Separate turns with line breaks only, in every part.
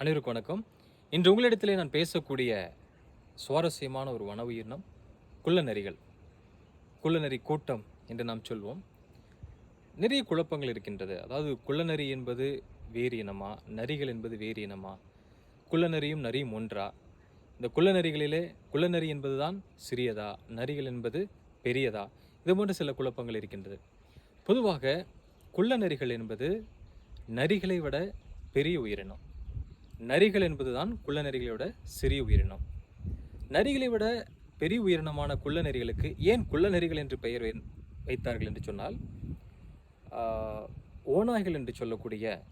அனைவருக்கும் வணக்கம். இன்று உங்களிடத்திலே நான் பேசக்கூடிய சுவாரஸ்யமான ஒரு வன உயிரினம் குள்ளநரிகள் குள்ளநரி கூட்டம் என்று நாம் சொல்வோம். நிறைய குழப்பங்கள் இருக்கின்றது. அதாவது குள்ளநரி என்பது வேறு இனமா? நரிகள் என்பது வேறு இனமா? குள்ளநரியும் நரியும் ஒன்றா? இந்த குள்ளநரிகளிலே குள்ளநரி என்பதுதான் சிறியதா? நரிகள் என்பது பெரியதா? இது போன்ற சில குழப்பங்கள் இருக்கின்றது. பொதுவாக குள்ளநரிகள் என்பது நரிகளை விட பெரிய உயிரினம். நரிகள் என்பதுதான் குள்ள நரிகளோட சிறிய உயிரினம். நரிகளை விட பெரிய உயிரினமான குள்ளநரிகளுக்கு ஏன் குள்ளநரிகள் என்று பெயர் வை- வைத்தார்கள் என்று சொன்னால் ஓநாய்கள் என்று சொல்லக்கூடிய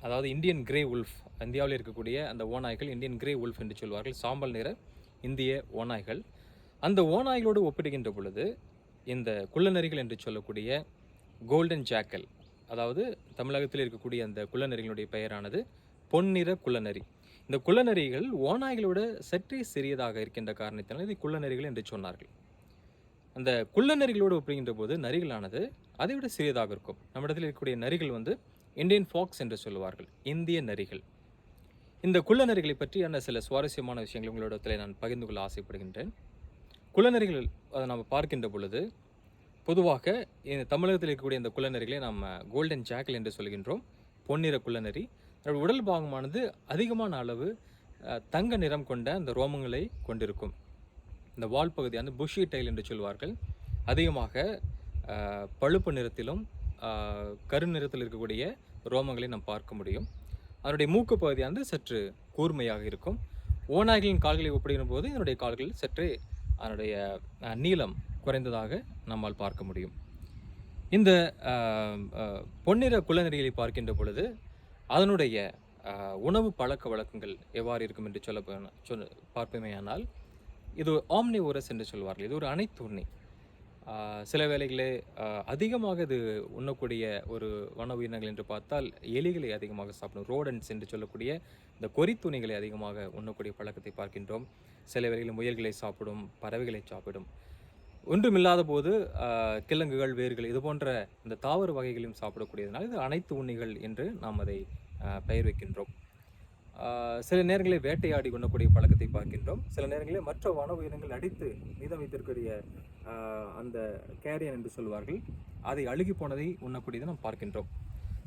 அதாவது இந்தியன் கிரே உல்ஃப் இந்தியாவில் இருக்கக்கூடிய அந்த ஓநாய்கள் இந்தியன் கிரே உல்ஃப் என்று சொல்வார்கள். சாம்பல் நிற இந்திய ஓநாய்கள். அந்த ஓநாய்களோடு ஒப்பிடுகின்ற பொழுது இந்த குள்ளநரிகள் என்று சொல்லக்கூடிய கோல்டன் ஜாக்கல் அதாவது தமிழகத்தில் இருக்கக்கூடிய அந்த குள்ளநரிகளுடைய பெயரானது பொன்னிற குள்ளநரி. இந்த குள்ளநரிகள் ஓநாய்களோட சற்றே சிறியதாக இருக்கின்ற காரணத்தினால் இதை குள்ளநரிகள் என்று சொன்னார்கள். அந்த குள்ளநரிகளோடு ஒப்பிடுகின்ற போது நரிகளானது அதை விட சிறியதாக இருக்கும். நம்மிடத்தில் இருக்கக்கூடிய நரிகள் வந்து இந்தியன் ஃபாக்ஸ் என்று சொல்லுவார்கள். இந்திய நரிகள். இந்த குள்ளநரிகளை பற்றியான சில சுவாரஸ்யமான விஷயங்கள் உங்களிடத்தில் நான் பகிர்ந்து கொள்ள ஆசைப்படுகின்றேன். குள்ளநரிகள் அதை நாம் பார்க்கின்ற பொழுது பொதுவாக இந்த தமிழகத்தில் இருக்கக்கூடிய இந்த குள்ளநரிகளை நாம் கோல்டன் ஜாக்கல் என்று சொல்கின்றோம். பொன்னிற குள்ளநரி. அதோட உடல் பாகமானது அதிகமான அளவு தங்க நிறம் கொண்ட அந்த ரோமங்களை கொண்டிருக்கும். இந்த வால் பகுதியான புஷி டைல் என்று சொல்வார்கள். அதிகமாக பழுப்பு நிறத்திலும் கரு நிறத்தில் இருக்கக்கூடிய ரோமங்களை நாம் பார்க்க முடியும். அதனுடைய மூக்கு பகுதியானது சற்று கூர்மையாக இருக்கும். ஓநாய்களின் கால்களை ஒப்பிடுகிற போது இதனுடைய கால்கள் சற்று அதனுடைய நீளம் குறைந்ததாக நம்மால் பார்க்க முடியும். இந்த பொன்னிற குள்ளநரிகளை பார்க்கின்ற பொழுது அதனுடைய உணவு பழக்க வழக்கங்கள் எவ்வாறு இருக்கும் என்று சொல்ல சொல் பார்ப்போமேயானால் இது ஆம்னி ஓரஸ் என்று சொல்வார்கள். இது ஒரு அனைத்து உண்ணி. சில வேளைகளே அதிகமாக இது உண்ணக்கூடிய ஒரு வன உயிரினங்கள் என்று பார்த்தால் எலிகளை அதிகமாக சாப்பிடும் ரோடன்ஸ் என்று சொல்லக்கூடிய இந்த கொறித்துணிகளை அதிகமாக உண்ணக்கூடிய பழக்கத்தை பார்க்கின்றோம். சில வேளைகளில் முயல்களை சாப்பிடும் பறவைகளை சாப்பிடும். ஒன்றுமில்லாத போது கிழங்குகள் வேர்கள் இது போன்ற இந்த தாவர வகைகளையும் சாப்பிடக்கூடியதுனால் இது அனைத்து உண்ணிகள் என்று நாம் அதை பெயர் வைக்கின்றோம். சில நேரங்களில் வேட்டையாடி உண்ணக்கூடிய பழக்கத்தை பார்க்கின்றோம். சில நேரங்களில் மற்ற வன உயிரினங்கள் அடித்து மீதம் வைத்திருக்கக்கூடிய அந்த கேரியன் என்று சொல்வார்கள் அதை அழுகி போனதை உண்ணக்கூடியதை நாம் பார்க்கின்றோம்.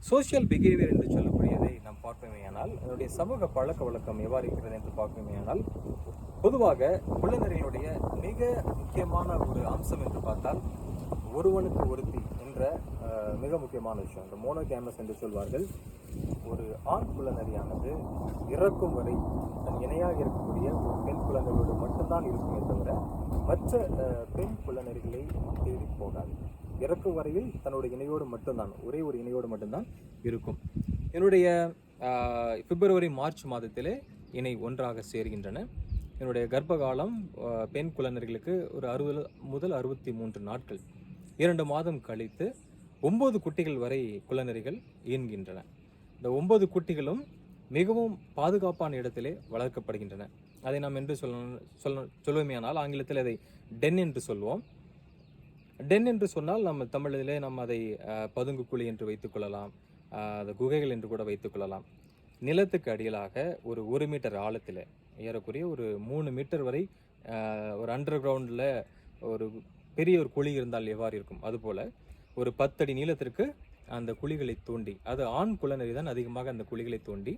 சோஷியல் பிஹேவியர் என்று சொல்லக்கூடியதை நாம் பார்ப்போமேயானால் அதனுடைய சமூக பழக்க வழக்கம் எவ்வாறு இருக்கிறது என்று பார்ப்போமேயானால் பொதுவாக குழந்தைகளுடைய மிக முக்கியமான ஒரு அம்சம் என்று பார்த்தால் ஒருவனுக்கு ஒருத்தி என்ற மிக முக்கியமான விஷயம். இந்த மோனோகேமஸ் என்று சொல்வார்கள். ஒரு ஆண் குழந்தையானது இறக்கும் வரை தன் இணையாக இருக்கக்கூடிய ஒரு பெண் குழந்தைகளோடு மட்டும்தான் இருக்குமே தவிர மற்ற பெண் குழந்தைகளை தேடி போகாது. இறக்கும் வரையில் தன்னுடைய இணையோடு மட்டும்தான் ஒரே ஒரு இணையோடு மட்டும்தான் இருக்கும். என்னுடைய பிப்ரவரி மார்ச் மாதத்திலே இணை ஒன்றாக சேர்கின்றன. என்னுடைய கர்ப்பகாலம் பெண் குழந்தைகளுக்கு ஒரு அறுபது முதல் அறுபத்தி மூன்று நாட்கள். இரண்டு மாதம் கழித்து ஒம்பது குட்டிகள் வரை குளநெறிகள் ஈன்கின்றன. இந்த ஒம்பது குட்டிகளும் மிகவும் பாதுகாப்பான இடத்திலே வளர்க்கப்படுகின்றன. அதை நாம் என்று சொல்ல சொல்ல சொல்லுவோமேயானால் ஆங்கிலத்தில் அதை டென் என்று சொல்வோம். டென் என்று சொன்னால் நம்ம தமிழிலே நம்ம அதை பதுங்கு குழி என்று வைத்துக்கொள்ளலாம் அது குகைகள் என்று கூட வைத்துக்கொள்ளலாம் நிலத்துக்கு அடியிலாக ஒரு ஒரு மீட்டர் ஆழத்தில் ஏறக்குறைய ஒரு மூணு மீட்டர் வரை ஒரு அண்டர் கிரவுண்டில் ஒரு பெரிய ஒரு குழி இருந்தால் எவ்வாறு இருக்கும்? அதுபோல் ஒரு பத்தடி நீளத்திற்கு அந்த குழிகளை தோண்டி அது ஆண் குள்ளநரி தான் அதிகமாக அந்த குழிகளை தோண்டி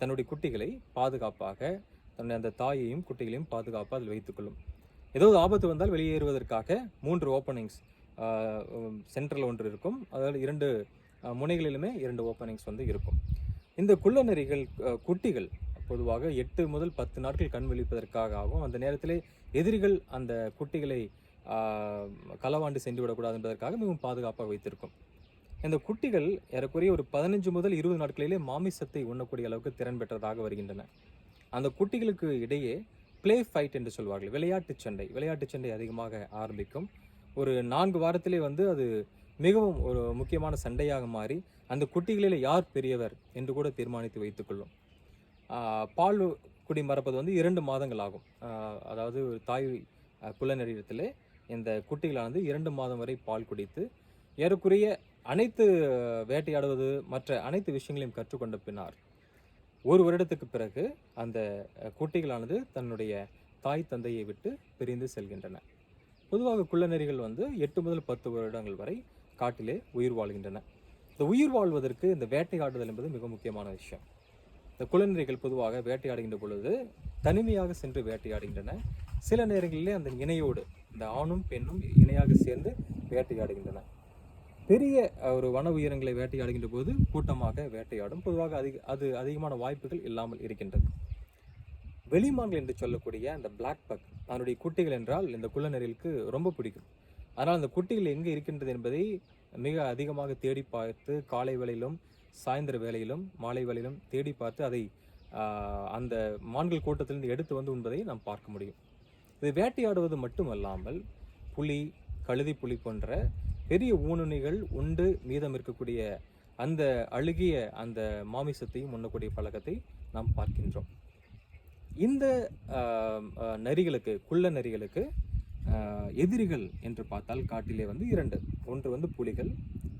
தன்னுடைய குட்டிகளை பாதுகாப்பாக தன்னுடைய அந்த தாயையும் குட்டிகளையும் பாதுகாப்பாக அதில் வைத்துக்கொள்ளும். ஏதாவது ஆபத்து வந்தால் வெளியேறுவதற்காக மூன்று ஓப்பனிங்ஸ் சென்ட்ரல் ஒன்று இருக்கும். அதாவது இரண்டு முனைகளிலுமே இரண்டு ஓப்பனிங்ஸ் வந்து இருக்கும். இந்த குள்ளநெறிகள் குட்டிகள் பொதுவாக எட்டு முதல் பத்து நாட்கள் கண் விழிப்பதற்காக ஆகும் அந்த நேரத்திலே எதிரிகள் அந்த குட்டிகளை களவாண்டு சென்று விடக்கூடாது என்பதற்காக மிகவும் பாதுகாப்பாக வைத்திருக்கும். இந்த குட்டிகள் ஏறக்குறைய ஒரு பதினஞ்சு முதல் இருபது நாட்களிலே மாமிசத்தை உண்ணக்கூடிய அளவுக்கு திறன் பெற்றதாக வருகின்றன. அந்த குட்டிகளுக்கு இடையே ப்ளே ஃபைட் என்று சொல்வார்கள். விளையாட்டு சண்டை. விளையாட்டு சண்டை அதிகமாக ஆரம்பிக்கும். ஒரு நான்கு வாரத்திலே வந்து அது மிகவும் ஒரு முக்கியமான சண்டையாக மாறி அந்த குட்டிகளில் யார் பெரியவர் என்று கூட தீர்மானித்து வைத்துக்கொள்ளும். பால் குடி மறப்பது வந்து இரண்டு மாதங்கள் ஆகும். அதாவது ஒரு தாய் ஆஹ் இந்த குட்டிகளானது இரண்டு மாதம் வரை பால் குடித்து ஏறக்குறைய அனைத்து வேட்டையாடுவது மற்ற அனைத்து விஷயங்களையும் கற்றுக்கொண்ட பின்னர் ஒரு வருடத்துக்கு பிறகு அந்த குட்டிகளானது தன்னுடைய தாய் தந்தையை விட்டு பிரிந்து செல்கின்றன. பொதுவாக குள்ளநெறிகள் வந்து எட்டு முதல் பத்து வருடங்கள் வரை காட்டிலே உயிர் வாழ்கின்றன. இந்த உயிர் வாழ்வதற்கு இந்த வேட்டையாடுதல் என்பது மிக முக்கியமான விஷயம். இந்த குளநெறிகள் பொதுவாக வேட்டையாடுகின்ற பொழுது தனிமையாக சென்று வேட்டையாடுகின்றன. சில நேரங்களிலே அந்த இணையோடு இந்த ஆணும் பெண்ணும் இணையாக சேர்ந்து வேட்டையாடுகின்றன. பெரிய ஒரு வன உயிரினங்களை வேட்டையாடுகின்ற போது கூட்டமாக வேட்டையாடும். பொதுவாக அதிக அது அதிகமான வாய்ப்புகள் இல்லாமல் இருக்கின்றது. வெளிமான்கள் என்று சொல்லக்கூடிய அந்த பிளாக் பக் அதனுடைய குட்டிகள் என்றால் இந்த குள்ளநரிகளுக்கு ரொம்ப பிடிக்கும். அதனால் அந்த குட்டிகள் எங்கே இருக்கின்றது என்பதை மிக அதிகமாக தேடி பார்த்து காலை வேளையிலும் சாயந்தர வேளையிலும் மாலை வேளையிலும் தேடி பார்த்து அதை அந்த மான்கள் கூட்டத்திலிருந்து எடுத்து வந்து உண்பதை நாம் பார்க்க முடியும். இது வேட்டையாடுவது மட்டுமல்லாமல் புலி கழுதி புலி போன்ற பெரிய ஊனுணிகள் உண்டு மீதம் இருக்கக்கூடிய அந்த அழுகிய அந்த மாமிசத்தையும் உண்ணக்கூடிய பழக்கத்தை நாம் பார்க்கின்றோம். இந்த நரிகளுக்கு குள்ள நரிகளுக்கு எதிரிகள் என்று பார்த்தால் காட்டிலே வந்து இரண்டு. ஒன்று வந்து புலிகள்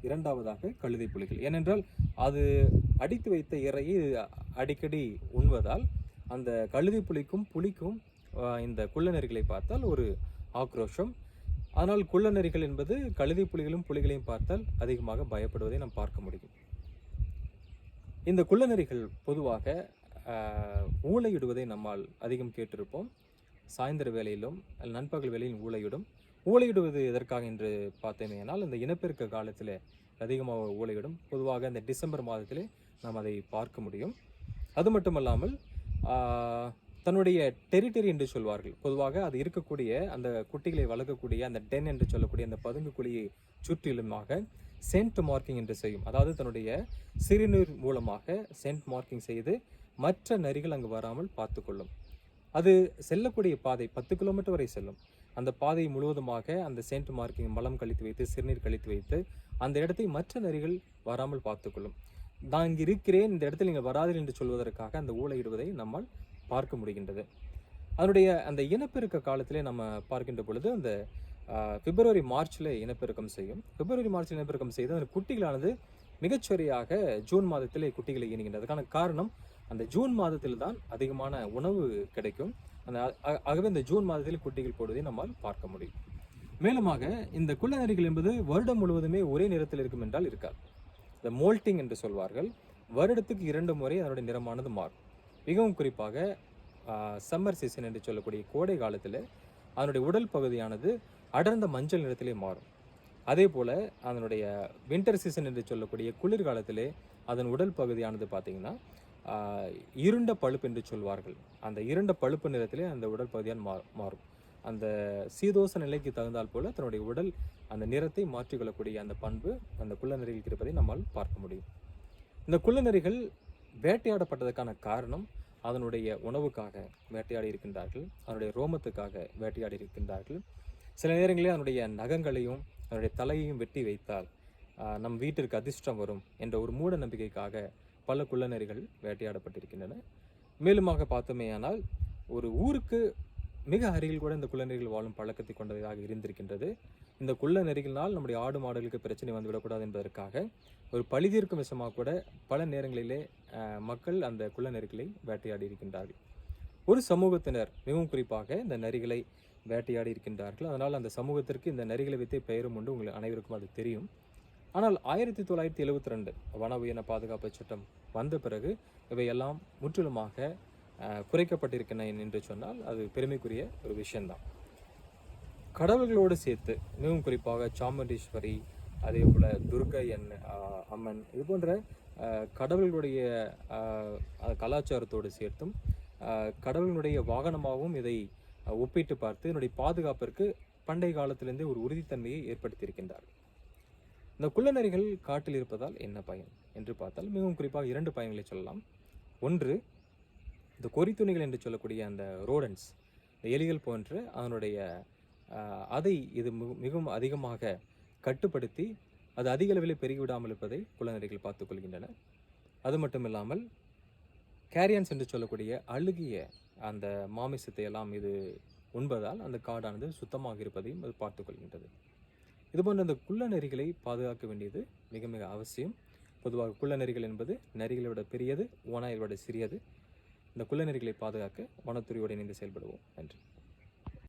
இரண்டாவதாக கழுதை புலிகள். ஏனென்றால் அது அடித்து வைத்த இறையை அடிக்கடி உண்வதால் அந்த கழுதை புலிக்கும் புலிக்கும் இந்த குள்ளநெறிகளை பார்த்தால் ஒரு ஆக்ரோஷம். ஆனால் குள்ளநெறிகள் என்பது கழுதை புலிகளும் புலிகளையும் பார்த்தால் அதிகமாக பயப்படுவதை நாம் பார்க்க முடியும். இந்த குள்ளநெறிகள் பொதுவாக ஊழையிடுவதை நம்மால் அதிகம் கேட்டிருப்போம். சாயந்தர வேளையிலும் நண்பகல் வேலையிலும் ஊழையிடும் ஊழையிடுவது எதற்காக என்று பார்த்தேமேனால் இந்த இனப்பெருக்க காலத்தில் அதிகமாக ஊழையிடும் பொதுவாக இந்த டிசம்பர் மாதத்திலே நாம் அதை பார்க்க முடியும். அது மட்டுமல்லாமல் தன்னுடைய டெரிட்டரி என்று சொல்வார்கள். பொதுவாக அது இருக்கக்கூடிய அந்த குட்டிகளை வளர்க்கக்கூடிய அந்த டென் என்று சொல்லக்கூடிய அந்த பதுங்கு குழியை சுற்றிலுமாக சென்ட் மார்க்கிங் என்று செய்யும். அதாவது தன்னுடைய சிறுநீர் மூலமாக சென்ட் மார்க்கிங் செய்து மற்ற நரிகள் அங்கு வராமல் பார்த்துக்கொள்ளும். அது செல்லக்கூடிய பாதை பத்து கிலோமீட்டர் வரை செல்லும். அந்த பாதை முழுவதுமாக அந்த சென்ட் மார்க்கிங் மலம் கழித்து வைத்து சிறுநீர் கழித்து வைத்து அந்த இடத்தை மற்ற நரிகள் வராமல் பார்த்துக்கொள்ளும். நான் இங்கு இருக்கிறேன் இந்த இடத்தில் நீங்கள் வராதீர்கள் என்று சொல்வதற்காக அந்த ஊழையிடுவதை நம்மால் பார்க்க முடிகின்றது. அதனுடைய அந்த இனப்பெருக்க காலத்திலே நம்ம பார்க்கின்ற பொழுது அந்த பிப்ரவரி மார்ச்சில் இனப்பெருக்கம் செய்யும். பிப்ரவரி மார்ச்சில் இனப்பெருக்கம் செய்து அந்த குட்டிகளானது மிகச்சரியாக ஜூன் மாதத்திலே குட்டிகளை ஈனுகின்றது. அதுக்கான காரணம் அந்த ஜூன் மாதத்தில் தான் அதிகமான உணவு கிடைக்கும். அந்த ஆகவே இந்த ஜூன் மாதத்தில் குட்டிகள் போடுவதை நம்மால் பார்க்க முடியும். மேலுமாக இந்த குள்ளநரிகள் என்பது வருடம் முழுவதுமே ஒரே நிறத்தில் இருக்கும் என்றால் இருக்காது. இந்த மோல்ட்டிங் என்று சொல்வார்கள். வருடத்துக்கு இரண்டு முறை அதனுடைய நிறமானது மாறும். மிகவும் குறிப்பாக சம்மர் சீசன் என்று சொல்லக்கூடிய கோடை காலத்தில் அதனுடைய உடல் பகுதியானது அடர்ந்த மஞ்சள் நிறத்திலே மாறும். அதே போல் அதனுடைய வின்டர் சீசன் என்று சொல்லக்கூடிய குளிர்காலத்திலே அதன் உடல் பகுதியானது பார்த்திங்கன்னா இருண்ட பழுப்பு என்று சொல்வார்கள். அந்த இருண்ட பழுப்பு நிறத்திலே அந்த உடல் பகுதியான் மாறும். அந்த சீதோச நிலைக்கு தகுந்தால் போல தன்னுடைய உடல் அந்த நிறத்தை மாற்றிக்கொள்ளக்கூடிய அந்த பண்பு அந்த குள்ளநரிகளுக்கு இருப்பதை நம்மால் பார்க்க முடியும். இந்த குள்ளநரிகள் வேட்டையாடப்பட்டதற்கான காரணம் அதனுடைய உணவுக்காக வேட்டையாடி இருக்கின்றார்கள் அதனுடைய ரோமத்துக்காக வேட்டையாடி இருக்கின்றார்கள் சில நேரங்களில் அதனுடைய நகங்களையும் அதனுடைய தலையையும் வெட்டி வைத்தால் நம் வீட்டிற்கு அதிர்ஷ்டம் வரும் என்ற ஒரு மூட நம்பிக்கைக்காக பல குள்ளநெறிகள் வேட்டையாடப்பட்டிருக்கின்றன. மேலுமாக பார்த்தோமேயானால் ஒரு ஊருக்கு மிக அருகில் கூட இந்த குள்ளநெறிகள் வாழும் பழக்கத்தை கொண்டதாக இருந்திருக்கின்றது. இந்த குள்ள நெறிகளினால் நம்முடைய ஆடு மாடுகளுக்கு பிரச்சனை வந்துவிடக்கூடாது என்பதற்காக ஒரு பழி தீர்க்கும் விஷயமாக கூட பல நேரங்களிலே மக்கள் அந்த குள்ள நெருக்களை வேட்டையாடி இருக்கின்றார்கள் ஒரு சமூகத்தினர் மிகவும் குறிப்பாக இந்த நரிகளை வேட்டையாடி இருக்கின்றார்கள் அதனால் அந்த சமூகத்திற்கு இந்த நரிகளை வைத்தே பெயரும் உண்டு. உங்களுக்கு அனைவருக்கும் அது தெரியும். ஆனால் ஆயிரத்தி தொள்ளாயிரத்தி எழுபத்தி ரெண்டு வன உயிரின பாதுகாப்பு சட்டம் வந்த பிறகு இவையெல்லாம் முற்றிலுமாக குறைக்கப்பட்டிருக்கின்றன என்று சொன்னால் அது பெருமைக்குரிய ஒரு விஷயம்தான். கடவுள்களோடு சேர்த்து மிகவும் குறிப்பாக சாமுண்டீஸ்வரி அதே போல் துர்கை என் அம்மன். இது போன்ற கடவுளுடைய கலாச்சாரத்தோடு சேர்த்தும் கடவுளினுடைய வாகனமாகவும் இதை ஒப்பிட்டு பார்த்து என்னுடைய பாதுகாப்பிற்கு பண்டைய காலத்திலிருந்தே ஒரு உறுதித்தன்மையை ஏற்படுத்தியிருக்கின்றார் இந்த குள்ளநரிகள் காட்டில் இருப்பதால் என்ன பயன் என்று பார்த்தால் மிகவும் குறிப்பாக இரண்டு பயன்களை சொல்லலாம். ஒன்று இந்த கொறித்துணிகள் என்று சொல்லக்கூடிய அந்த ரோடன்ஸ் இந்த எலிகள் போன்ற அதனுடைய அதை இது மிகவும் அதிகமாக கட்டுப்படுத்தி அது அதிக அளவில் பெருகிவிடாமல் இருப்பதை குள்ளநரிகள் பார்த்துக்கொள்கின்றன அது மட்டும் இல்லாமல் கேரியன்ஸ் என்று சொல்லக்கூடிய அழுகிய அந்த மாமிசத்தை எல்லாம் இது உண்பதால் அந்த காடானது சுத்தமாக இருப்பதையும் அது பார்த்துக்கொள்கின்றது இதுபோன்ற அந்த குள்ள நெறிகளை பாதுகாக்க வேண்டியது மிக மிக அவசியம். பொதுவாக குள்ள நெறிகள் என்பது நெறிகளை விட பெரியது ஓனாயை விட சிறியது. இந்த குள்ள நெறிகளை பாதுகாக்க வனத்துறையோடு இணைந்து செயல்படுவோம். நன்றி.